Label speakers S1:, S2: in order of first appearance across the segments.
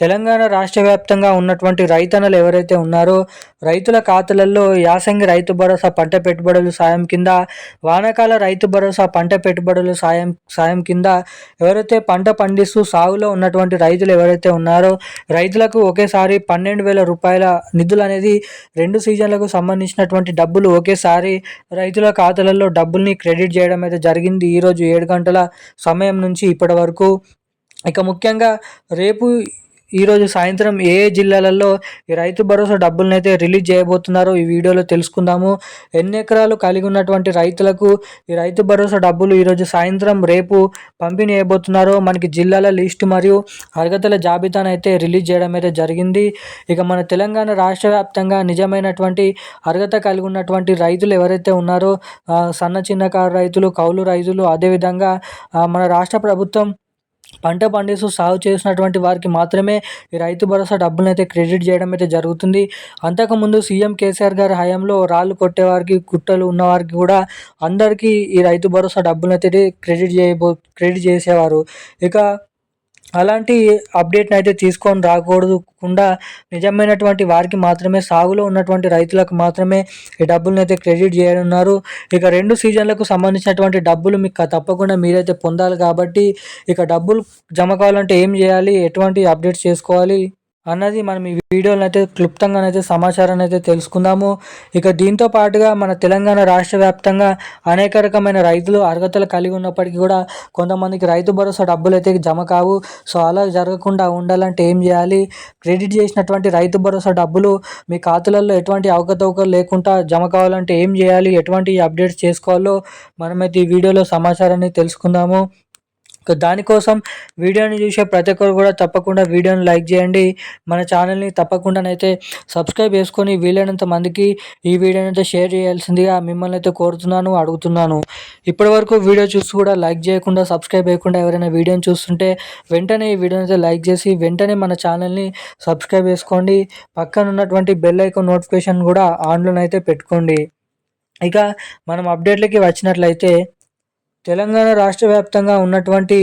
S1: Telangana రాష్ట్ర వ్యాప్తంగా ఉన్నటువంటి రైతన్నలు ఎవరైతే ఉన్నారో రైతుల ఖాతాలలో యాసంగి రైతు భరోసా పంట పెట్టుబడులు సాయం కింద వానాకాల రైతు భరోసా పంట పెట్టుబడులు సాయం సాయం కింద ఎవరైతే పంట పండిస్తూ సాగులో ఉన్నటువంటి రైతులు ఎవరైతే ఉన్నారో రైతులకు ఒకేసారి పన్నెండు వేల రూపాయల నిధులు అనేది రెండు సీజన్లకు సంబంధించినటువంటి డబ్బులు ఒకేసారి రైతుల ఖాతాలలో డబ్బుల్ని క్రెడిట్ చేయడం అయితే జరిగింది. ఈరోజు ఏడు గంటల సమయం నుంచి ఇప్పటి వరకు. ఇక ముఖ్యంగా రేపు ఈరోజు సాయంత్రం ఏ జిల్లాలలో ఈ రైతు భరోసా డబ్బులను అయితే రిలీజ్ చేయబోతున్నారో ఈ వీడియోలో తెలుసుకుందాము. ఎన్ని ఎకరాలు కలిగి ఉన్నటువంటి రైతులకు ఈ రైతు భరోసా డబ్బులు ఈరోజు సాయంత్రం రేపు పంపిణీ చేయబోతున్నారో మనకి జిల్లాల లిస్టు మరియు అర్హతల జాబితాను అయితే రిలీజ్ చేయడం అయితే జరిగింది. ఇక మన తెలంగాణ రాష్ట్ర వ్యాప్తంగా నిజమైనటువంటి అర్హత కలిగి ఉన్నటువంటి రైతులు ఎవరైతే ఉన్నారో సన్న చిన్నకారు రైతులు కౌలు రైతులు అదేవిధంగా మన రాష్ట్ర ప్రభుత్వం పంట పండిస్తూ సాగు చేసినటువంటి వారికి మాత్రమే ఈ రైతు భరోసా డబ్బులను అయితే క్రెడిట్ చేయడం అయితే జరుగుతుంది. అంతకుముందు సీఎం కేసీఆర్ గారి హయాంలో రాళ్ళు కొట్టేవారికి గుట్టలు ఉన్నవారికి కూడా అందరికీ ఈ రైతు భరోసా డబ్బులను అయితే క్రెడిట్ చేయబో క్రెడిట్ చేసేవారు. ఇక అలాంటి అప్డేట్ని అయితే తీసుకొని రాకూడదుకుండా నిజమైనటువంటి వారికి మాత్రమే సాగులో ఉన్నటువంటి రైతులకు మాత్రమే ఈ డబ్బులను అయితే క్రెడిట్ చేయనున్నారు. ఇక రెండు సీజన్లకు సంబంధించినటువంటి డబ్బులు మీకు తప్పకుండా మీరైతే పొందాలి కాబట్టి ఇక డబ్బులు జమ కావాలంటే ఏం చేయాలి? ఎటువంటి అప్డేట్స్ చేసుకోవాలి? అన్నది మనం ఈ వీడియోలో అయితే క్లుప్తంగానైతే సమాచారాన్ని అయితే తెలుసుకుందాము. ఇక దీంతో పాటుగా మన తెలంగాణ రాష్ట్ర వ్యాప్తంగా అనేక రకమైన రైతులు అర్హతలు కలిగి ఉన్నప్పటికీ కూడా కొంతమందికి రైతు భరోసా డబ్బులు అయితే జమ కావు. సో అలా జరగకుండా ఉండాలంటే ఏం చేయాలి? క్రెడిట్ చేసినటువంటి రైతు భరోసా డబ్బులు మీ ఖాతాలలో ఎటువంటి అవకతవకలు లేకుండా జమ కావాలంటే ఏం చేయాలి? ఎటువంటి అప్డేట్స్ చేసుకోవాలో మనమైతే ఈ వీడియోలో సమాచారాన్ని తెలుసుకుందాము. దానికోసం వీడియోని చూసే ప్రతి ఒక్కరు కూడా తప్పకుండా వీడియోని లైక్ చేయండి. మన ఛానల్ని తప్పకుండానైతే సబ్స్క్రైబ్ చేసుకొని వీలైనంత మందికి ఈ వీడియోని అయితే షేర్ చేయాల్సిందిగా మిమ్మల్ని అయితే కోరుతున్నాను అడుగుతున్నాను. ఇప్పటి వరకు వీడియో చూసి కూడా లైక్ చేయకుండా సబ్స్క్రైబ్ చేయకుండా ఎవరైనా వీడియోని చూస్తుంటే వెంటనే ఈ వీడియోని అయితే లైక్ చేసి వెంటనే మన ఛానల్ని సబ్స్క్రైబ్ చేసుకోండి. పక్కన ఉన్నటువంటి బెల్ ఐకాన్ నోటిఫికేషన్ కూడా ఆన్లోనైతే పెట్టుకోండి. ఇక మనం అప్డేట్లకి వచ్చినట్లయితే తెలంగాణ రాష్ట్ర వ్యాప్తంగా ఉన్నటువంటి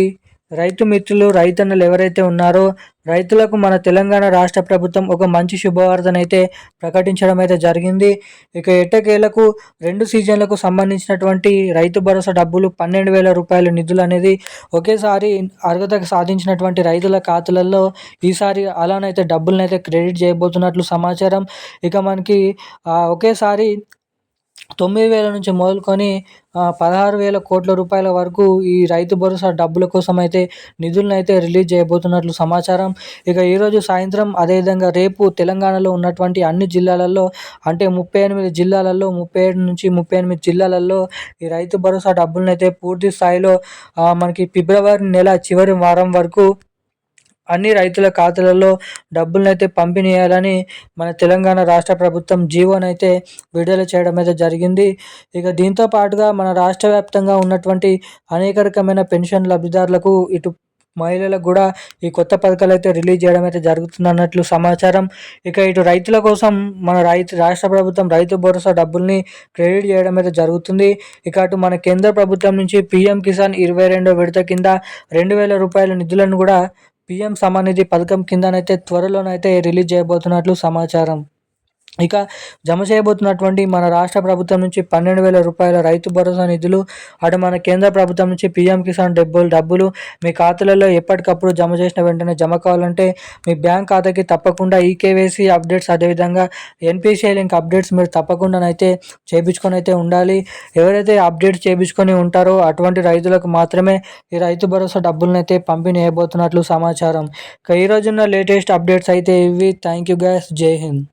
S1: రైతు మిత్రులు రైతన్నలు ఎవరైతే ఉన్నారో రైతులకు మన తెలంగాణ రాష్ట్ర ప్రభుత్వం ఒక మంచి శుభవార్తనైతే ప్రకటించడం అయితే జరిగింది. ఇక ఎట్టకేలకు రెండు సీజన్లకు సంబంధించినటువంటి రైతు భరోసా డబ్బులు పన్నెండు వేల రూపాయల నిధులు అనేది ఒకేసారి అర్హత సాధించినటువంటి రైతుల ఖాతాలలో ఈసారి అలానైతే డబ్బులనైతే క్రెడిట్ చేయబోతున్నట్లు సమాచారం. ఇక మనకి ఒకేసారి తొమ్మిది వేల నుంచి మొదలుకొని పదహారు వేల కోట్ల రూపాయల వరకు ఈ రైతు భరోసా డబ్బుల కోసం అయితే నిధులను అయితే రిలీజ్ చేయబోతున్నట్లు సమాచారం. ఇక ఈరోజు సాయంత్రం అదేవిధంగా రేపు తెలంగాణలో ఉన్నటువంటి అన్ని జిల్లాలలో అంటే ముప్పై ఎనిమిది జిల్లాలలో ముప్పై ఏడు నుంచి ముప్పై ఎనిమిది జిల్లాలలో ఈ రైతు భరోసా డబ్బులను అయితే పూర్తి స్థాయిలో మనకి ఫిబ్రవరి నెల చివరి వారం వరకు అన్ని రైతుల ఖాతాలలో డబ్బులను అయితే పంపిణీ చేయాలని మన తెలంగాణ రాష్ట్ర ప్రభుత్వం జీవోనైతే విడుదల చేయడం అయితే జరిగింది. ఇక దీంతో పాటుగా మన రాష్ట్ర వ్యాప్తంగా ఉన్నటువంటి అనేక రకమైన పెన్షన్ లబ్ధిదారులకు ఇటు మహిళలకు కూడా ఈ కొత్త పథకాలు అయితే రిలీజ్ చేయడం అయితే జరుగుతుంది అన్నట్లు సమాచారం. ఇక ఇటు రైతుల కోసం మన రైతు రాష్ట్ర ప్రభుత్వం రైతు భరోసా డబ్బుల్ని క్రెడిట్ చేయడం అయితే జరుగుతుంది. ఇక అటు మన కేంద్ర ప్రభుత్వం నుంచి పీఎం కిసాన్ ఇరవై రెండో విడత కింద రెండు వేల రూపాయల నిధులను కూడా పిఎం సమానిధి పథకం కిందనైతే త్వరలోనైతే రిలీజ్ చేయబోతున్నట్లు సమాచారం. ఇక జమ చేయబోతున్నటువంటి మన రాష్ట్ర ప్రభుత్వం నుంచి పన్నెండు వేల రూపాయల రైతు భరోసా నిధులు అటు మన కేంద్ర ప్రభుత్వం నుంచి పీఎం కిసాన్ డబ్బులు డబ్బులు మీ ఖాతాలలో ఎప్పటికప్పుడు జమ చేసిన వెంటనే జమ కావాలంటే మీ బ్యాంక్ ఖాతాకి తప్పకుండా ఈకేవైసీ అప్డేట్స్ అదేవిధంగా ఎన్పిసిఐ లింక్ అప్డేట్స్ మీరు తప్పకుండానైతే చేయించుకొని అయితే ఉండాలి. ఎవరైతే అప్డేట్ చేయించుకొని ఉంటారో అటువంటి రైతులకు మాత్రమే ఈ రైతు భరోసా డబ్బులను అయితే పంపిణీ చేయబోతున్నట్లు సమాచారం. ఇక ఈ రోజున్న లేటెస్ట్ అప్డేట్స్ అయితే ఇవి. Thank you guys. జై హింద్.